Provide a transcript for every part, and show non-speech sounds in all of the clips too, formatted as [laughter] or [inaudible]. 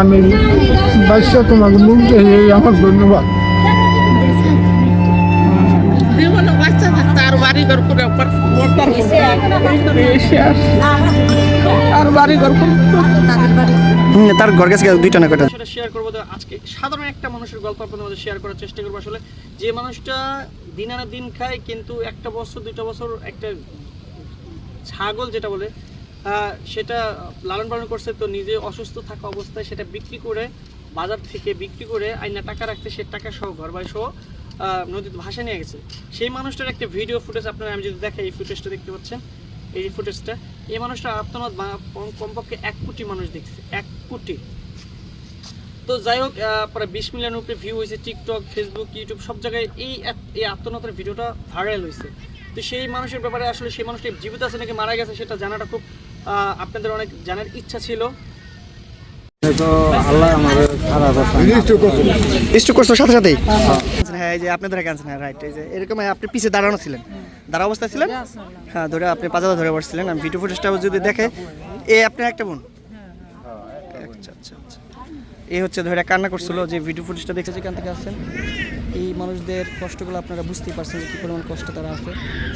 আমি বাচ্চা তোমাকে মুখ দেখে আমার ধন্যবাদ। তার ঘর গেছে দুইটা না কটা সেটা শেয়ার করব আজকে সাধারণ একটা মানুষের গল্প আপনাদের মধ্যে শেয়ার করার চেষ্টা করব। আসলে যে মানুষটা দিন আনা দিন খায় কিন্তু একটা বছর দুইটা বছর একটা ছাগল যেটা বলে সেটা লালন পালন করছে তো নিজে অসুস্থ থাকা অবস্থায় সেটা বিক্রি করে বাজার থেকে বিক্রি করে আইনা টাকা রাখতে সে টাকা সহ ঘর বাড়ি সহ নদীতে ভাসা নিয়ে গেছে। সেই মানুষটার একটা ভিডিও ফুটেজ আপনারা আমি যদি দেখাই, এই ফুটেজটা দেখতে পাচ্ছেন? এই ফুটেজটা এই মানুষটা আত্মনাথ কমপক্ষে এক কোটি মানুষ দেখছে, এক কোটি। তো যাই হোক প্রায় বিশ মিলিয়ন উপরে ভিউ হয়েছে টিকটক ফেসবুক ইউটিউব সব জায়গায় এই এই আত্মনাথের ভিডিওটা ভাইরাল হয়েছে। তো সেই মানুষের ব্যাপারে আসলে সেই মানুষটি জীবিত আছে নাকি মারা গেছে, সেটা জানাটা খুব আপনাদের অনেক জানার ইচ্ছা ছিল। স্ট্রোক করছ সাথে সাথেই? হ্যাঁ। এই যে আপনি ধরে কানছেন হ্যাঁ রাইট এই যে এরকম আপনি পিছে দাঁড়ানো ছিলেন। দাঁড়া অবস্থায় ছিলেন? হ্যাঁ ধরে আপনি পাজাদা ধরে বসছিলেন আমি ভিডিও ফুটেজটা যদি দেখে এ আপনার একটা বোন? আচ্ছা আচ্ছা আচ্ছা। এই হচ্ছে ধরে কান্না করছিল যে ভিডিও ফুটেজটা দেখে যেখান থেকে আসছেন। এই মানুষদের কষ্টগুলো আপনারা বুঝতেই পারছেন যে কী পরিমাণ কষ্ট তারা আছে।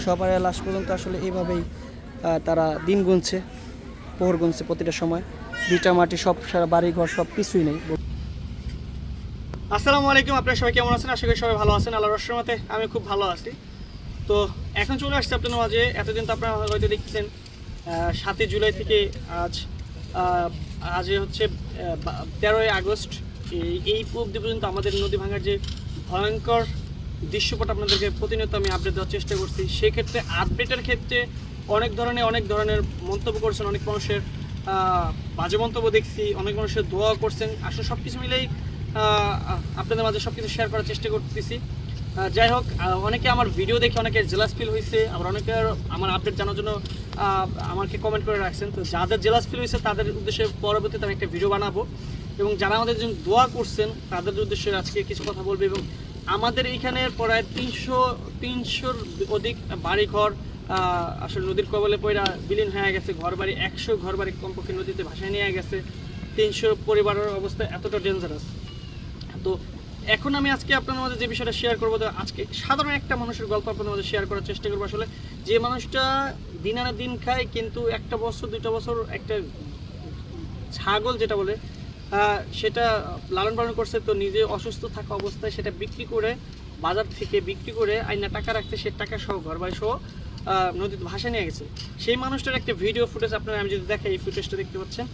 সবার লাস্ট পর্যন্ত আসলে এইভাবেই তারা দিন গুনছে, পোহর গুনছে প্রতিটা সময়। ভিটা মাটি, সব সারা বাড়ি ঘর, সব কিছুই নেই। আসসালামু আলাইকুম, আপনারা সবাই কেমন আছেন? আশা করি সবাই ভালো আছেন আল্লাহ রহমতে। আমি খুব ভালো আছি। তো এখন চলে আসছে আপনাদের মাঝে। এতদিন তো আপনারা হয়তো দেখছেন সাতই জুলাই থেকে আজ আজ হচ্ছে তেরোই আগস্ট। এই এই অবধি পর্যন্ত আমাদের নদী ভাঙার যে ভয়ঙ্কর দৃশ্যপট আপনাদেরকে প্রতিনিয়ত আমি আপডেট দেওয়ার চেষ্টা করছি, সেক্ষেত্রে আপডেটের ক্ষেত্রে অনেক ধরনের অনেক ধরনের মন্তব্য করছেন, অনেক মানুষের বাজে মন্তব্য দেখছি, অনেক মানুষের দোয়া করছেন। আসলে সব কিছু মিলেই আপনাদের মাঝে সব কিছু শেয়ার করার চেষ্টা করতেছি। যাই হোক অনেকে আমার ভিডিও দেখে অনেকে জেলাস ফিল হয়েছে আবার অনেকে আমার আপডেট জানার জন্য আমাকে কমেন্ট করে রাখছেন। তো যাদের জেলাস ফিল হয়েছে তাদের উদ্দেশ্যে পরবর্তীতে আমি একটা ভিডিও বানাবো। এবং যারা আমাদের জন্য দোয়া করছেন, তাদের উদ্দেশ্যে আজকে কিছু কথা বলবে। এবং আমাদের এইখানে প্রায় তিনশো, তিনশোর অধিক বাড়িঘর আসলে নদীর কবলে পয়রা বিলীন হয়ে গেছে ঘর বাড়ি একশো ঘর বাড়ি কমপক্ষে নদীতে ভাসায় নিয়ে গেছে। তিনশো পরিবারের অবস্থা এতটা ডেঞ্জারাস তো এখন আমি আজকে আপনার মধ্যে যে বিষয়টা শেয়ার করব আজকে সাধারণ একটা মানুষের গল্প আপনার মধ্যে শেয়ার করার চেষ্টা করব। আসলে যে মানুষটা দিন আনা দিন খায়, কিন্তু একটা বছর, দুইটা বছর একটা ছাগল যেটা বলে সেটা লালন পালন করছে, তো নিজে অসুস্থ থাকা অবস্থায় সেটা বিক্রি করে বাজার থেকে বিক্রি করে আইনা টাকা রাখতে সে টাকা সহ ঘর বাড়ি সহ নদীতে ভাসা নিয়ে গেছে। সেই মানুষটার একটা ভিডিও ফুটেজ আপনারা, আমি যদি দেখাই এই ফুটেজটা দেখতে পাচ্ছেন,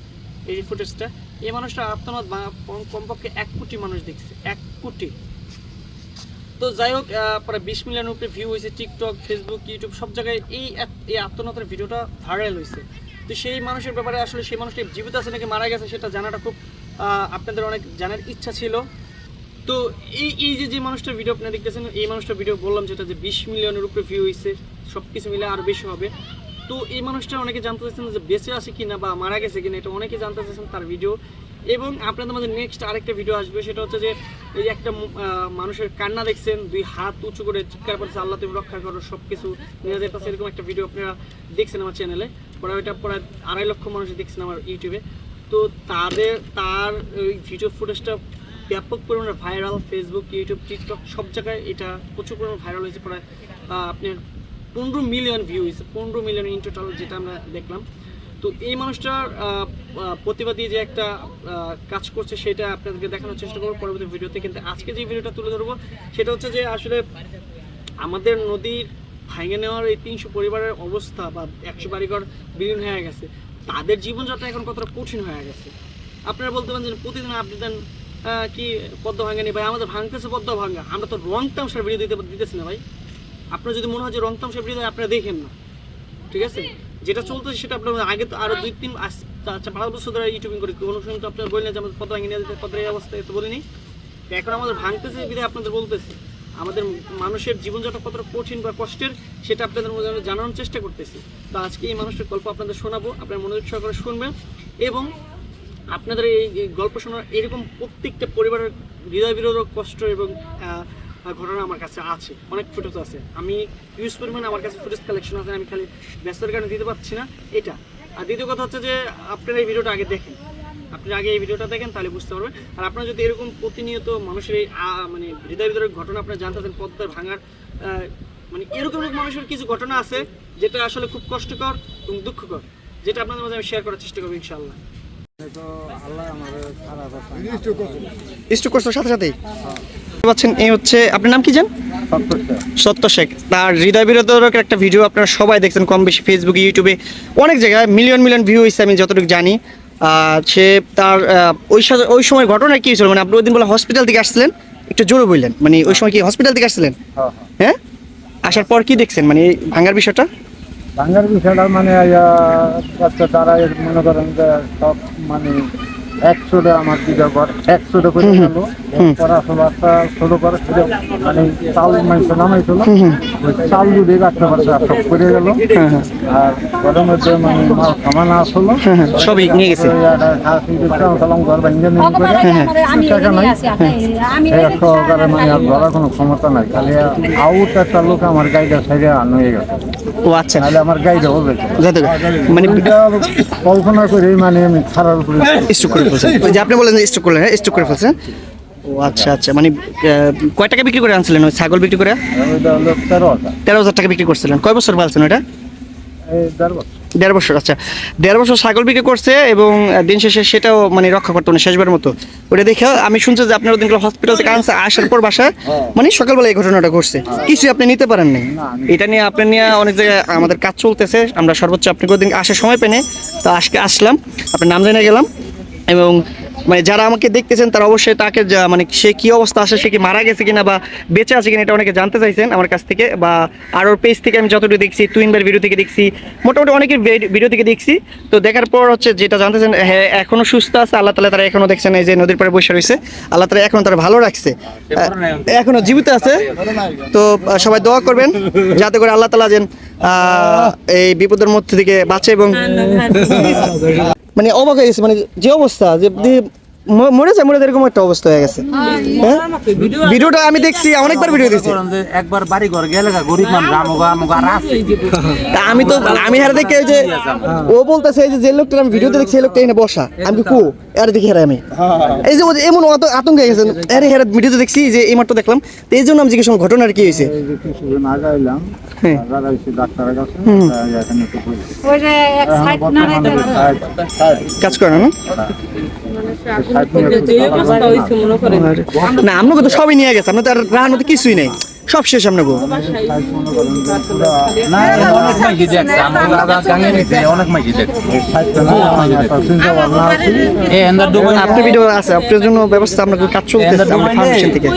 এই যে ফুটেজটা এই মানুষটা আত্মনাথ কমপক্ষে এক কোটি মানুষ দেখছে, এক কোটি। তো যাই হোক প্রায় বিশ মিলিয়ন উপরে ভিউ হয়েছে টিকটক ফেসবুক ইউটিউব সব জায়গায় এই এই আত্মনাথের ভিডিওটা ভাইরাল হয়েছে। তো সেই মানুষের ব্যাপারে আসলে সেই মানুষটি জীবিত আছে নাকি মারা গেছে সেটা জানাটা খুব আপনাদের অনেক জানার ইচ্ছা ছিল। তো এই এই যে যে মানুষটার ভিডিও আপনারা দেখতেছেন, এই মানুষটার ভিডিও বললাম যেটা যে বিশ মিলিয়নের উপরে ভিউ হয়েছে সব কিছু মিলে আরও বেশি হবে। তো এই মানুষটা অনেকে জানতে চাচ্ছেন যে বেঁচে আছে কিনা বা মারা গেছে কিনা, এটা অনেকে জানতে চাচ্ছেন তার ভিডিও। এবং আপনাদের মাঝে নেক্সট আরেকটা ভিডিও আসবে, সেটা হচ্ছে যে এই একটা মানুষের কান্না দেখছেন, দুই হাত উঁচু করে চিৎকার করছে, আল্লাহ, তুমি রক্ষা করো সব কিছু নিজেদের কাছে এরকম একটা ভিডিও আপনারা দেখছেন আমার চ্যানেলে পরে ওইটা প্রায় আড়াই লক্ষ মানুষ দেখছেন আমার ইউটিউবে। তো তাদের, তার ওই ভিডিও ফুটেজটা ব্যাপক পরিমাণে ভাইরাল ফেসবুক ইউটিউব টিকটক সব জায়গায় এটা প্রচুর পরিমাণে ভাইরাল হয়েছে। প্রায় আপনার পনেরো মিলিয়ন ভিউ হয়েছে পনেরো মিলিয়ন ইন টোটাল যেটা আমরা দেখলাম। তো এই মানুষটার প্রতিবাদী যে একটা কাজ করছে সেটা আপনাদেরকে দেখানোর চেষ্টা করব পরবর্তী ভিডিওতে। কিন্তু আজকে যে ভিডিওটা তুলে ধরবো, সেটা হচ্ছে যে আসলে আমাদের নদীর ভাঙে নেওয়ার এই তিনশো পরিবারের অবস্থা বা একশো বাড়িঘর বিলীন হয়ে গেছে। তাদের জীবনযাত্রা এখন কতটা কঠিন হয়ে গেছে। আপনারা বলতে পারেন যে প্রতিদিন আপনি দেন কি পদ্ম ভাঙেনি ভাই? আমাদের ভাঙতেছে পদ্ম ভাঙা। আমরা তো রং তামসার ভিডিও দিতে দিতেছি না ভাই। আপনার যদি মনে হয় যে রং তামসার ভিডিও আপনারা দেখেন না। ঠিক আছে? যেটা চলতেছে সেটা আপনার আগে তো আরও দুই, তিন আচ্ছা পাঁচ বছর ধরে ইউটিউবিং করি। কোনো সময় তো আপনার বললেন যে আমাদের নিয়ে যেতে পদ্মের এই অবস্থা তো বলিনি। এখন আমাদের ভাঙতেছে বিধায় আপনাদের বলতেছে। আমাদের মানুষের জীবনযাত্রা কতটা কঠিন বা কষ্টের, সেটা আপনাদের মধ্যে জানানোর চেষ্টা করতেছি। তো আজকে এই মানুষটার গল্প আপনাদের শোনাবো, আপনার মনোযোগ সহকারে শুনবেন এবং আপনাদের এই গল্প শোনার এরকম প্রত্যেকটা পরিবারের হৃদয় বিরোধক কষ্ট এবং ঘটনা আমার কাছে আছে। অনেক ফুটেজ আছে। আমি ইউজ পরিমাণে আমার কাছে ফুটেজ কালেকশন আছে আমি খালি ব্যস্ততার কারণে দিতে পারছি না। এটা। আর দ্বিতীয় কথা হচ্ছে যে আপনারা এই ভিডিওটা আগে দেখেন। আপনি আগে এই ভিডিওটা দেখেন তাহলে বুঝতে পারবেন। আর আপনারা যদি এরকম প্রতিনিয়ত মানুষের এই মানে হৃদয় ভিতরের ঘটনা আপনারা জানতে চান পদ্মার ভাঙার আহ, মানে এরকম এরকম মানুষের কিছু ঘটনা আছে যেটা আসলে খুব কষ্টকর এবং দুঃখকর যেটা আপনাদের মাঝে আমি শেয়ার করার চেষ্টা করব ইনশাআল্লাহ। স্ট্রোক করছ সাথে সাথেই? পাচ্ছেন এই হচ্ছে আপনার নাম কি জান? সত্য শেখ। তার হৃদয় বিরোধক একটা ভিডিও আপনারা সবাই দেখছেন কম বেশি ফেসবুকে ইউটিউবে অনেক জায়গায় মিলিয়ন মিলিয়ন ভিউ হয়েছে আমি যতটুকু জানি। সে তার ওই ওই সময় ঘটনা কি হয়েছিল? মানে আপনি ওই দিন বলে হসপিটাল থেকে আসছিলেন একটু জোরে বললেন মানে ওই সময় কি হসপিটাল থেকে আসছিলেন? হ্যাঁ আসার পর কি দেখছেন? মানে ভাঙার বিষয়টা? বাংলার বিষয়টা মানে বাচ্চা তারা মনে করেন সব মানে একশোটা আমার দিকে ঘর একশোটা করে গেল। একটা ছোট করে মানে চাল মাইছে নামাইছিল। চাল রাখতে পারছে আর সব করে গেল। আর ঘরের মধ্যে মানে মাল সামান আসলো। হ্যাঁ হ্যাঁ। সবই নিয়ে গেছে। ঘর ভেঙে নিয়ে করে টাকা নাই। এই সহকারে মানে আর ধরার কোনো ক্ষমতা নাই খালি আউট একটা লোক আমার গাড়িটা সাইডে আনো হয়ে গেছে। ও আচ্ছা। তাহলে আমার গাড়িটা হবে যাতে মানে এটা কল্পনা করে মানে আমি খারাপ করে স্ট্রোক করে ফেলছেন। যে আপনি বলেন স্ট্রোক করলেন হ্যাঁ স্ট্রোক করে ফেলছেন। ও আচ্ছা আচ্ছা। মানে কয় টাকা বিক্রি করে আনছিলেন ওই ছাগল বিক্রি করে? তেরো হাজার টাকা বিক্রি করছিলেন। কয় বছর পালছেন ওটা দেড় বছর আচ্ছা। দেড় বছর ছাগল বিক্রি করছে এবং দিন শেষে সেটাও মানে রক্ষা করতো না, শেষবার মতো। ওটা দেখে আমি শুনছি যে আপনার ওদিন হসপিটাল থেকে আনছে, আসার পর বাসায় মানে সকালবেলা এই ঘটনাটা ঘটছে। কিছু আপনি নিতে পারেন নাই এটা নিয়ে আপনি নিয়ে অনেক জায়গায় আমাদের কাজ চলতেছে। আমরা সর্বোচ্চ আপনি ওদিন আসার সময় পেনে, তো আজকে আসলাম। আপনার নাম জেনে গেলাম এবং মানে যারা আমাকে দেখতেছেন তারা অবশ্যই তাকে মানে সে কি অবস্থা আছে সে কি মারা গেছে কিনা বা বেঁচে আছে কিনা এটা অনেকে জানতে চাইছেন আমার কাছ থেকে বা আর ওর পেজ থেকে আমি যতটুকু দেখছি টুইনবার ভিডিও থেকে দেখছি মোটামুটি অনেকের ভিডিও থেকে দেখছি। তো দেখার পর হচ্ছে যেটা জানতে চান হ্যাঁ এখনও সুস্থ আছে আল্লাহ তালা তারা এখনও দেখছেন এই যে নদীর পাড়ে বসে রয়েছে আল্লাহ তালা এখনও তারা ভালো রাখছে। আহ, এখনও জীবিত আছে। তো সবাই দোয়া করবেন যাতে করে আল্লাহ তালা যেন আহ, এই বিপদের মধ্যে থেকে বাঁচে এবং মানে অবাক হয়ে গেছে মানে যে অবস্থা যে যে ম- মরে যায় মরে এরকম একটা অবস্থা হয়ে গেছে। হ্যাঁ? ভিডিওটা আমি দেখছি অনেকবার ভিডিও দেখছি। একবার বাড়ি ঘর গেলে গরিব আর আমি তো আমি হারে দেখে যে ও বলতেছে এই যে যে লোকটা আমি ভিডিওতে দেখছি এই লোকটা এখানে বসা। আমি কি? আরে দেখি হারে আমি। এই যে এমন অত আতঙ্ক হয়ে গেছে আরে হারে ভিডিওতে দেখছি যে এই মাত্র দেখলাম। তো এই জন্য আমি জিজ্ঞেস ঘটনার কি হয়েছে? হ্যাঁ। কাজ করে না না? আপনাকে তো সবই নিয়ে গেছে আপনার তো আর রাহার মতো কিছুই নেই সব শেষ আমরা আপনার ভিডিও আছে আপনার জন্য ব্যবস্থা আপনার কাজ চলতেছে আমাদের ফাউন্ডেশন থেকে।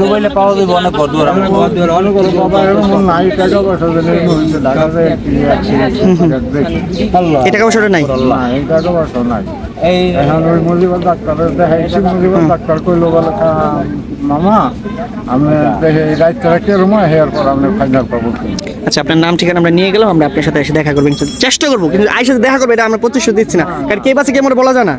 ডুবাইলে পাওয়া যাবে অনেক ঘর দুয়ার আমরা অনেক ঘর বাবা এরকম নাই? টাকা পয়সা দিলে ঢাকাতে না। এই এখন ওই দেখাইছি ডাক্তার কইলো বলে "কা, মামা আমি আচ্ছা আপনার নাম ঠিকানা আমরা নিয়ে গেলাম আমরা আপনার সাথে এসে দেখা করব চেষ্টা করব কিন্তু আইসার দেখা করবে এটা আমরা প্রতিশ্রুতি দিচ্ছি না। কারণ কে বাসে কে বলা যায় না।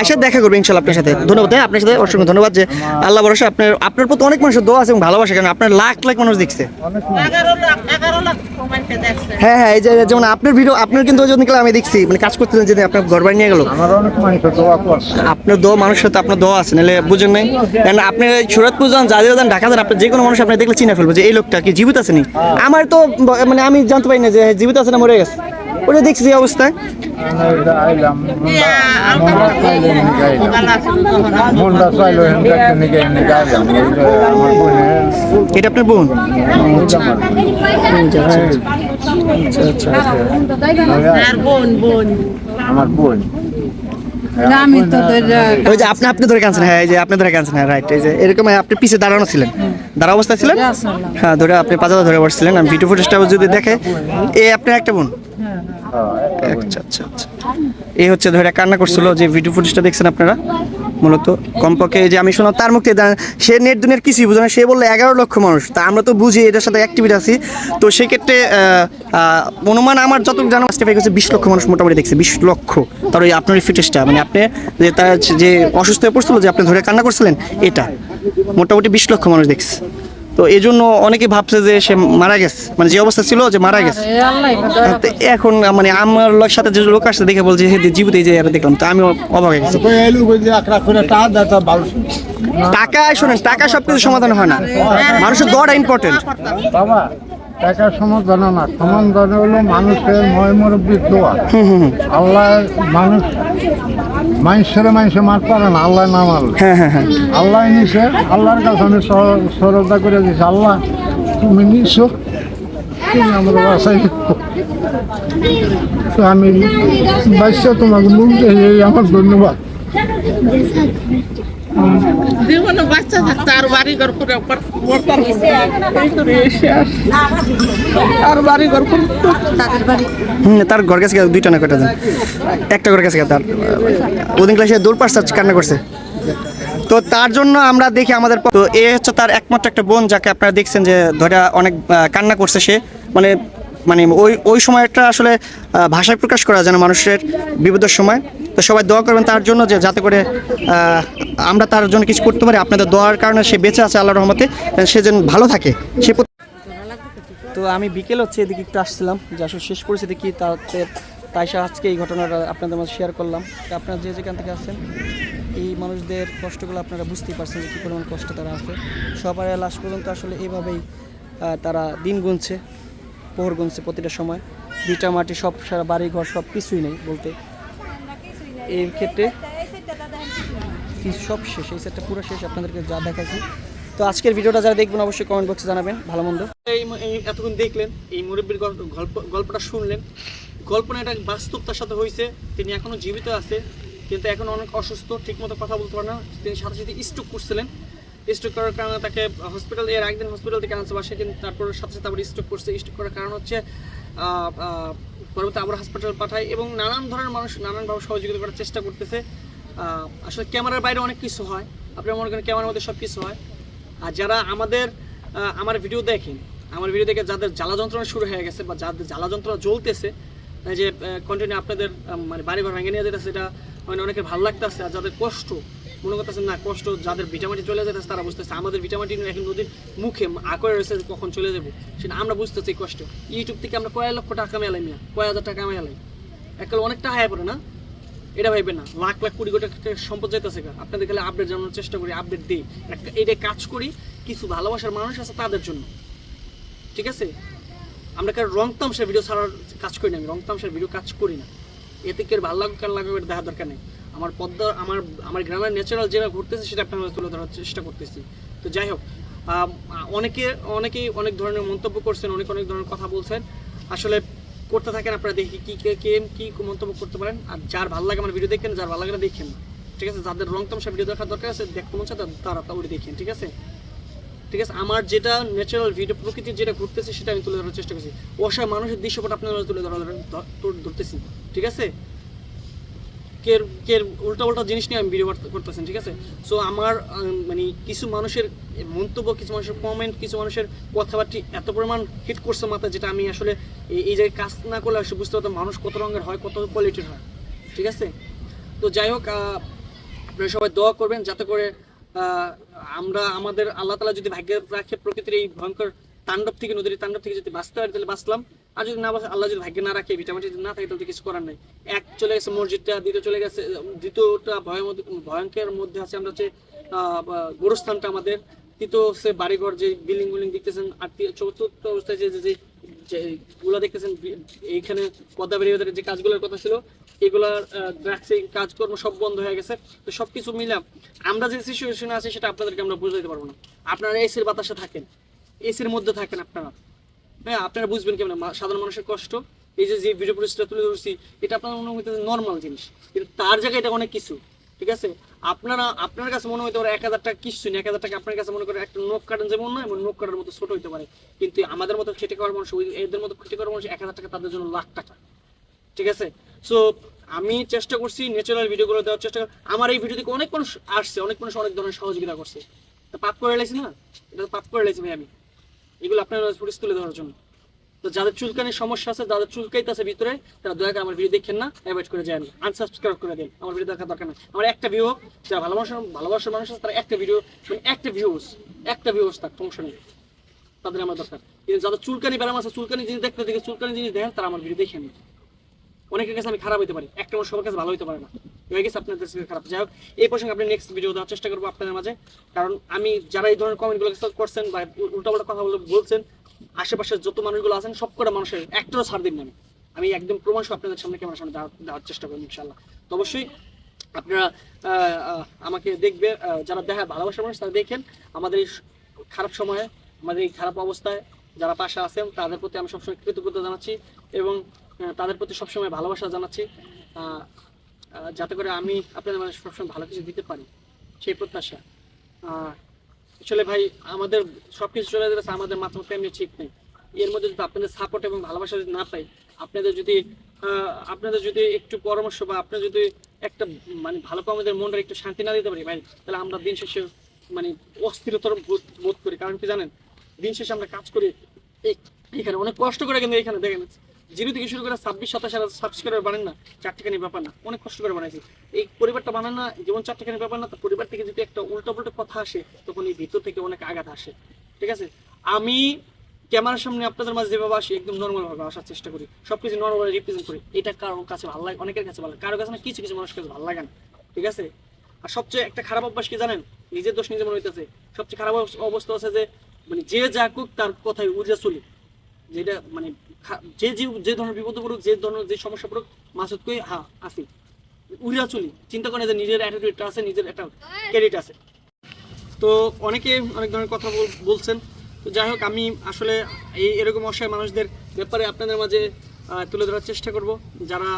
আইসার দেখা করবে ইনশাল্লাহ আপনার সাথে। ধন্যবাদ হ্যাঁ আপনার সাথে অসংখ্য ধন্যবাদ যে আল্লাহ ভরসা আপনার আপনার প্রতি অনেক মানুষের দোয়া আছে এবং ভালোবাসা কারণ আপনার লাখ লাখ মানুষ দেখছে। হ্যাঁ হ্যাঁ এই যে যেমন আপনার ভিডিও আপনার কিন্তু ওই জন্য আমি দেখছি মানে কাজ করতেছেন যেদিন আপনার ঘর বাড়ি নিয়ে গেল। আমার অনেক মানুষ দোয়া আপনার দোয়া মানুষের সাথে আপনার দোয়া আছে নাহলে বুঝেন নাই। কারণ আপনি সুরতপুর যান জাজিরা যান ঢাকা যান আপনি যে কোনো মানুষ আপনি দেখলে চিনে ফেলব যে এই লোকটা কি জীবিত আছে নি? আমার তো মানে আমি জানতে পারি না যে জীবিত আছে না মরে গেছে। ওটা দেখছি যে অবস্থায় আমি এটা আইলাম মনটা চাইলো এমনি আইলাম মনটা চাইলো এমনি একটা নিকে এমনি আইলাম ওই যে আমার বোনের এটা আপনার বোন। আমার বোন। ওই যে আপনি আপনি ধরে হ্যাঁ এই যে আপনি ধরে হ্যাঁ রাইট এই যে এরকম আপনি পিছে দাঁড়ানো ছিলেন। দাঁড়া অবস্থায় ছিলেন? হ্যাঁ ধরে আপনি পাজাদা ধরে বসছিলেন। আমি ভিডিও ফুটেজটা যদি দেখে এ হ্যাঁ, একটা বোন। আচ্ছা আচ্ছা আচ্ছা। এই হচ্ছে ধরে কান্না করছিল যে ভিডিও ফুটেজটা দেখছেন আপনারা? মূলত কমপক্ষে যে আমি শোনা তার মুখে সে নেট দুনিয়ার কিছুই বুঝে না, সে বলল এগারো লক্ষ মানুষ। তা আমরা তো বুঝি এটার সাথে অ্যাক্টিভিটি আছি। তো সেক্ষেত্রে অনুমান আমার যত জানা আসতে পারে বিশ লক্ষ মানুষ মোটামুটি দেখছে, বিশ লক্ষ। তার ওই আপনার ফিটেজটা মানে আপনি যে তার যে অসুস্থ হয়ে পড়ছিল, যে আপনি ধরে কান্না করছিলেন, এটা মোটামুটি বিশ লক্ষ মানুষ দেখছে। তো এই জন্য অনেকে ভাবছে যে সে মারা গেছে। মানে যে অবস্থা ছিল যে মারা গেছে। তো এখন মানে আমার লোক সাথে যে লোক আসছে দেখে বলছে জীবিত এই যে দেখলাম। তো আমি অবাক হয়ে গেছি। টাকা শোনেন টাকা সব কিছু সমাধান হয় না। মানুষের গড় ইম্পর্টেন্ট টাকার সমাধান না সমাধান হলো মানুষের ময় মুরব্বীর দোয়া। আল্লাহ মানুষ মানুষের মানুষে মার পারে না আল্লাহ না মারলে। হ্যাঁ হ্যাঁ হ্যাঁ। আল্লাহ নিছে আল্লাহর কাছে আমি সর- শ্রদ্ধা করে দিছি। আল্লাহ তুমি নিছো তুমি আমার বাসায় তো আমি বাচ্চা তোমাকে মুখ এই আমার ধন্যবাদ। বাচ্চা আর বাড়ি ঘর করে তার ঘর কাছে দুইটা না কয়টা দিন একটা ঘর কাছে তার। ওদিন ক্লাসে দৌড় পারছে কান্না করছে। তো তার জন্য আমরা দেখি আমাদের তো এ হচ্ছে তার একমাত্র একটা বোন যাকে আপনারা দেখছেন যে ধরে অনেক কান্না করছে সে। মানে মানে ওই ওই সময়টা আসলে ভাষায় প্রকাশ করা যায় না মানুষের বিপদের সময়। তো সবাই দোয়া করবেন তার জন্য যে যাতে করে আমরা তার জন্য কিছু করতে পারি। আপনাদের দোয়ার কারণে সে বেঁচে আছে আল্লাহর রহমতে। সে যেন ভালো থাকে, সে তো আমি বিকেল হচ্ছে এদিকে একটু আসছিলাম, যে আসলে শেষ পরিস্থিতি কি তাতে তাই সে আজকে এই ঘটনাটা আপনাদের মাঝে শেয়ার করলাম। আপনারা যে যেখান থেকে আসছেন এই মানুষদের কষ্টগুলো আপনারা বুঝতেই পারছেন যে কী পরিমাণ কষ্ট তারা আছে। সবার লাস্ট পর্যন্ত আসলে এইভাবেই তারা দিন গুনছে, পোহর গুনছে প্রতিটা সময়। ভিটা, মাটি, সব সারা বাড়ি ঘর সব কিছুই নেই বলতে। এই ক্ষেত্রে [laughs] সব শেষ? এই সেটটা পুরো শেষ আপনাদেরকে যা দেখাচ্ছি তো আজকের ভিডিওটা যারা দেখবেন অবশ্যই কমেন্ট বক্সে জানাবেন। ভালো মন্দ। এই এতক্ষণ দেখলেন এই মুরব্বীর গল্প গল্প- গল্পটা শুনলেন। গল্পটা এটা বাস্তবতার সাথে হয়েছে তিনি এখনও জীবিত আছে কিন্তু এখন অনেক অসুস্থ ঠিকমতো কথা বলতে পারে না। তিনি সাথে সাথে স্ট্রোক করছিলেন। স্ট্রোক করার কারণে তাকে হসপিটাল এর একদিন হসপিটাল থেকে আনছে বাসায় কিন্তু তারপর সাথে সাথে আবার স্ট্রোক করছে। স্ট্রোক করার কারণ হচ্ছে পরবর্তী আবার হসপিটাল পাঠায় এবং নানান ধরনের মানুষ নানানভাবে সহযোগিতা করার চেষ্টা করতেছে। আসলে ক্যামেরার বাইরে অনেক কিছু হয়। আপনি মনে করেন ক্যামেরার মধ্যে সব কিছু হয়। আর যারা আমাদের আমার ভিডিও দেখেন, আমার ভিডিও দেখে যাদের জ্বালা যন্ত্রণা শুরু হয়ে গেছে বা যাদের জ্বালা যন্ত্রণা জ্বলতেছে যে কন্টিনিউ আপনাদের মানে বাড়ি ঘর ভেঙে নিয়ে যেতেছে, এটা মানে অনেকের ভালো লাগতেছে আর যাদের কষ্ট মনে করতেছে না, কষ্ট যাদের ভিটামাটি চলে যেতেছে তারা বুঝতেছে, আমাদের ভিটামাটি এখন নদীর মুখে আকরে রয়েছে কখন চলে যাব। সেটা আমরা বুঝতেছি কষ্ট। ইউটিউব থেকে আমরা কয় লক্ষ টাকা মেলাই মিয়া কয় হাজার টাকা মেলাই এককাল অনেক টাকা হয়ে পড়ে না? এটা ভাইবে না, লাখ লাখ কোটি কোটি সম্পদ যাইতেছে। আপনাদের খালি আপডেট জানানোর চেষ্টা করি আপডেট দিই। এটা কাজ করি, কিছু ভালোবাসার মানুষ আছে তাদের জন্য। ঠিক আছে? আমরা কারও রং ভিডিও ছাড়ার কাজ করি না, আমি রং ভিডিও কাজ করি না। এতে কেউ ভালো লাগুক কার লাগুক দেখার দরকার নেই। আমার পদ্মা, আমার আমার গ্রামের ন্যাচারাল যেটা ঘুরতেছে সেটা আপনার তুলে ধরার চেষ্টা করতেছি। তো যাই হোক অনেকে, অনেকেই অনেক ধরনের মন্তব্য করছেন, অনেক অনেক ধরনের কথা বলছেন। আসলে করতে থাকেন আপনারা দেখি কী, কে কে, কি মন্তব্য করতে পারেন। আর যার ভালো লাগে আমার ভিডিও দেখেন, যার ভালো লাগে না দেখেন না। ঠিক আছে? যাদের রং তামসা ভিডিও দেখার দরকার আছে, দেখতে মন চায় তারা- তা দেখেন, ঠিক আছে? ঠিক আছে? আমার যেটা ন্যাচারাল ভিডিও প্রকৃতির যেটা ঘুরতেছে সেটা আমি তুলে ধরার চেষ্টা করছি। অসহায় মানুষের দৃশ্যপট আপনার তুলে ধর- ধরতেছি, ঠিক আছে? কের কের, উল্টা উল্টা জিনিস নিয়ে আমি ভিডিও করতেছেন, ঠিক আছে? সো আমার মানে কিছু মানুষের মন্তব্য, কিছু মানুষের কমেন্ট কিছু মানুষের কথাবার্তা এত পরিমাণ হিট করছে মাথায় যেটা আমি আসলে এই- জায়গায় কাজ না করলে আসলে বুঝতে পারতাম মানুষ কত রঙের হয়, কত কোয়ালিটির হয়, ঠিক আছে? তো যাই হোক আপনারা সবাই দোয়া করবেন যাতে করে আমরা আমাদের আল্লাহ তালা যদি ভাগ্যে রাখে প্রকৃতির এই ভয়ঙ্কর তাণ্ডব থেকে, নদীর তাণ্ডব থেকে যদি বাঁচতে পারি, তাহলে বাঁচলাম। আর যদি না বাঁচে আল্লাহ যদি ভাগ্যে না রাখে ভিটামিন যদি না থাকে, তাহলে কিছু করার নেই। এক চলে গেছে মসজিদটা, দ্বিতীয় চলে গেছে, দ্বিতীয়টা ভয়ের মধ্যে, ভয়ঙ্কর মধ্যে আছে আমরা হচ্ছে গোরস্থানটা আমাদের। তৃতীয় হচ্ছে বাড়িঘর, যে বিল্ডিং বিল্ডিং দেখতেছেন, আর চতুর্থ অবস্থায় যে, যে- যে দেখতেছেন এইখানে পদ্মা বেরিয়ে যে কাজগুলোর কথা ছিল এগুলার ড্রাগসে কাজকর্ম সব বন্ধ হয়ে গেছে। তো সব কিছু মিলাম আমরা যে সিচুয়েশনে আছি, সেটা আপনাদেরকে আমরা বুঝাইতে পারব না। আপনারা এসির বাতাসে থাকেন। এসির মধ্যে থাকেন আপনারা। হ্যাঁ আপনারা বুঝবেন কেমন সাধারণ মানুষের কষ্ট। এই যে যে ভিডিও পরিস্থিতি তুলে ধরছি, এটা আপনার মনে হইতে নর্মাল জিনিস। কিন্তু তার জায়গায় এটা অনেক কিছু, ঠিক আছে? আপনারা, আপনার কাছে মনে হইতে পারে এক হাজার টাকা কিছু না এক হাজার টাকা আপনার কাছে মনে করে একটা নোক কাটান যেমন নয় এমন নোক কাটার মতো ছোট হইতে পারে। কিন্তু আমাদের মতো খেটে খাওয়ার মানুষ এদের মতো খেটে খাওয়ার মানুষ এক হাজার টাকা তাদের জন্য লাখ টাকা, ঠিক আছে? সো আমি চেষ্টা করছি ন্যাচারাল ভিডিওগুলো দেওয়ার চেষ্টা কর- আমার এই ভিডিও থেকে অনেক মানুষ আসছে, অনেক মানুষ অনেক ধরনের সহযোগিতা করছে। পাপ করে লাইছি না? এটা পাপ করে লাইছি ভাই আমি। এগুলো আপনার ফুটেজ তুলে ধরার জন্য। তো যাদের চুলকানির সমস্যা আছে, যাদের চুলকাইতেছে ভিতরে, তারা দয়া করে আমার ভিডিও দেখেন না অ্যাভয়েড করে যান। আনসাবস্ক্রাইব করে দেন, আমার ভিডিও দেখার দরকার নেই। আমার একটা ভিউ যারা ভালোবাসার ভালোবাসার মানুষ আছে, তারা একটা ভিডিও মানে একটা ভিউজ একটা ভিউজ তার, সমস্যা নেই। তাদের আমার দরকার। কিন্তু যাদের চুলকানি ব্যারাম আছে, চুলকানি জিনিস দেখতে দেখে, চুলকানি জিনিস দেখেন, তারা আমার ভিডিও দেখেন অনেকের কাছে আমি খারাপ হতে পারি, একটা আমার সবার কাছে ভালো হতে পারে না। হয়ে গেছে আপনাদের খারাপ। যাই হোক, এই প্রসঙ্গে আপনি নেক্সট ভিডিও দেওয়ার চেষ্টা করব আপনাদের মাঝে। কারণ আমি যারা এই ধরনের কমেন্টগুলো করছেন বা উল্টাপাল্টা কথা বলছেন, আশেপাশের যত মানুষগুলো আছেন সব কটা মানুষের একটারও ছাড় দিন আমি। আমি একদম প্রমাণ আপনাদের সামনে ক্যামেরার সামনে দেওয়ার- চেষ্টা করব ইনশাল্লাহ তো অবশ্যই আপনারা আমাকে দেখবে যারা দেখা ভালোবাসার মানুষ, তারা দেখেন আমাদের এই খারাপ সময়ে, আমাদের এই খারাপ অবস্থায় যারা পাশে আছেন, তাদের প্রতি আমি সবসময় কৃতজ্ঞতা জানাচ্ছি এবং তাদের প্রতি সবসময় ভালোবাসা জানাচ্ছি। যাতে করে আমি আপনাদের মানে সবসময় ভালো কিছু দিতে পারি। সেই প্রত্যাশা। আসলে ভাই, আমাদের সব কিছু চলে যাচ্ছে আমাদের মাথা এমনি ঠিক নেই। এর মধ্যে যদি আপনাদের সাপোর্ট এবং ভালোবাসা যদি না পাই, আপনাদের যদি আপনাদের যদি একটু পরামর্শ বা আপনার যদি একটা মানে ভালো আমাদের মনটা একটু শান্তি না দিতে পারি ভাই, তাহলে আমরা দিন শেষে মানে অস্থিরতর বোধ করি। কারণ কি জানেন? দিন শেষে আমরা কাজ করি এখানে অনেক কষ্ট করে কিন্তু এখানে দেখেন জিরো থেকে শুরু করে ছাব্বিশ, সাতাশ হাজার সাবস্ক্রাইবার বানেন না, চারটিখানি ব্যাপার না, অনেক কষ্ট করে বানাইছি। এই পরিবারটা বানান না, যেমন চারটিখানি ব্যাপার না, তো পরিবার থেকে যদি একটা উল্টো পুল্টো কথা আসে, তখন এই ভিতর থেকে অনেক আঘাত আসে। ঠিক আছে? আমি ক্যামেরার সামনে আপনাদের মাঝে যেভাবে আসি, একদম নর্মাল ভাবে আসার চেষ্টা করি। সবকিছু নর্মাল রিপ্রেজেন্ট করি। এটা কারোর কাছে ভালো লাগে, অনেকের কাছে ভালো লাগে। কারোর কাছে না, কিছু কিছু মানুষের কাছে ভালো লাগে না। ঠিক আছে? আর সবচেয়ে একটা খারাপ অভ্যাস কি জানেন? নিজের দোষ নিজে মনে হইতেছে। সবচেয়ে খারাপ অবস- অবস্থা আছে যে মানে যে যা কুক তার কথায় উড়ে চলি। যেটা মানে যে যে যে ধরনের বিপদ যে ধরনের যে সমস্যা পড়ুক, মাসুদ কই হ্যাঁ আসি। উড়িয়া চলি। চিন্তা করে যে নিজের অ্যাটিটিউডটা আছে, নিজের একটা ক্যারিট আছে। তো অনেকে অনেক ধরনের কথা বলছেন। তো যাই হোক, আমি আসলে এই এরকম অসহায় মানুষদের ব্যাপারে আপনাদের মাঝে তুলে ধরার চেষ্টা করব। যারা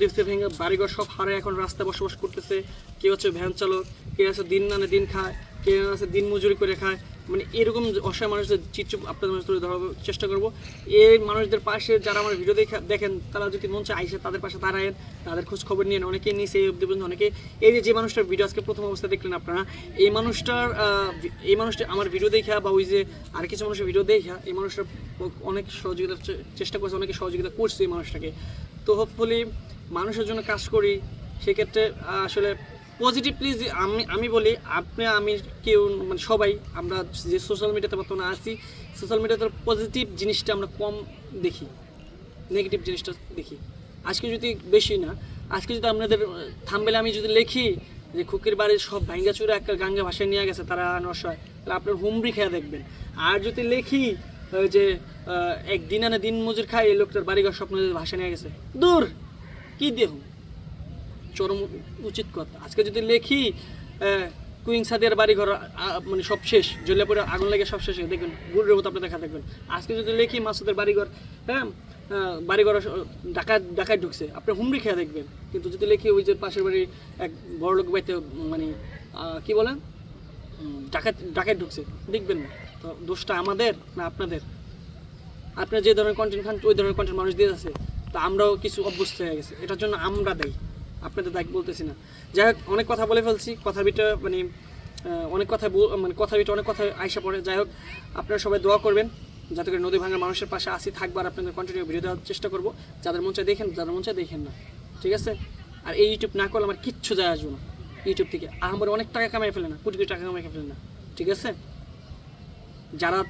থেকে ভেঙে বাড়িঘর সব হারে এখন রাস্তায় বসবাস করতেছে, কেউ হচ্ছে ভ্যান চালক, কেউ আছে দিন নানে দিন খায়, কেউ আছে দিন মজুরি করে খায় মানে এরকম অসহায় মানুষদের চিত্র আপনাদের মাঝে তুলে ধরার চেষ্টা করব। এই মানুষদের পাশে যারা আমার ভিডিও দেখে দেখেন, তারা যদি চায় আইসে তাদের পাশে দাঁড়ায়েন, তাদের খোঁজ খবর নিয়ে অনেকেই নিয়েছে এই অব্দি পর্যন্ত, অনেকে এই যে যে মানুষটার ভিডিও আজকে প্রথম অবস্থায় দেখলেন আপনারা, এই মানুষটার এই মানুষটা আমার ভিডিও দেখা বা ওই যে আর কিছু মানুষের ভিডিও দেখা, এই মানুষটা অনেক সহযোগিতার চেষ্টা করছে, অনেকে সহযোগিতা করছে এই মানুষটাকে। তো হোপফুলি মানুষের জন্য কাজ করি, সেক্ষেত্রে আসলে পজিটিভলি যে আমি আমি বলি, আপনি, আমি, কেউ মানে সবাই, আমরা যে সোশ্যাল মিডিয়াতে বর্তমানে আছি সোশ্যাল মিডিয়াতে পজিটিভ জিনিসটা আমরা কম দেখি। নেগেটিভ জিনিসটা দেখি। আজকে যদি বেশি না, আজকে যদি আপনাদের থামবেলে আমি যদি লিখি যে খুকির বাড়ির সব ভাঙ্গা চুরা একটা গাঙ্গে ভাষায় নিয়ে গেছে, তারা নশয়, তাহলে আপনার হুমড়ি খেয়ে দেখবেন। আর যদি লেখি যে এক দিন আনে দিন মজুর খায়, এই লোকটার বাড়িঘর স্বপ্ন ভাষা নিয়ে গেছে, দূর, কি দেহ চরম উচিত কথা। আজকে যদি লেখি আহ, কুইং সাদিয়ার বাড়িঘর মানে সব শেষ জ্বলে আগুন লেগে সব শেষ দেখবেন গুড়ের মতো আপনি দেখা দেখবেন। আজকে যদি লেখি মাসুদের বাড়িঘর হ্যাঁ বাড়িঘর ডাকাত ডাকাত ঢুকছে আপনি হুমড়ি খেয়ে দেখবেন। কিন্তু যদি লেখি ওই যে পাশের বাড়ির এক বড় লোক বাড়িতে মানে কি বলেন ডাকাত ডাকাত ঢুকছে দেখবেন না। তো দোষটা আমাদের না আপনাদের? আপনার যে ধরনের কন্টেন্ট খান ওই ধরনের কন্টেন্ট মানুষ দিয়ে আছে তো আমরাও কিছু অভ্যস্ত হয়ে গেছে। এটার জন্য আমরা দায়ী। আপনাদের দায়ী বলতেছি না। যাই হোক, অনেক কথা বলে ফেলছি কথা বিটা মানে অনেক কথা মানে কথা বিটা অনেক কথা আইসা পড়ে। যাই হোক, আপনারা সবাই দোয়া করবেন, যাতে করে নদী ভাঙার মানুষের পাশে আসি থাকবার আপনাদের কন্টিনিউ ভিডিও দেওয়ার চেষ্টা করব। যাদের মন দেখেন, যাদের মন দেখেন না। ঠিক আছে? আর এই ইউটিউব না করলে আমার কিচ্ছু যায় আসব না ইউটিউব থেকে। আমার অনেক টাকা কামাই ফেলে না, কোটি কোটি টাকা কামাই ফেলে না। ঠিক আছে? যারা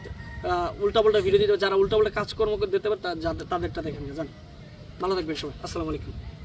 উল্টা পাল্টা ভিডিও দিতে যারা উল্টা পাল্টা কাজকর্ম করে দিতে পারে, তা- তাদেরটা দেখেন যান ভালো থাকবেন সবাই। আসসালামু আলাইকুম।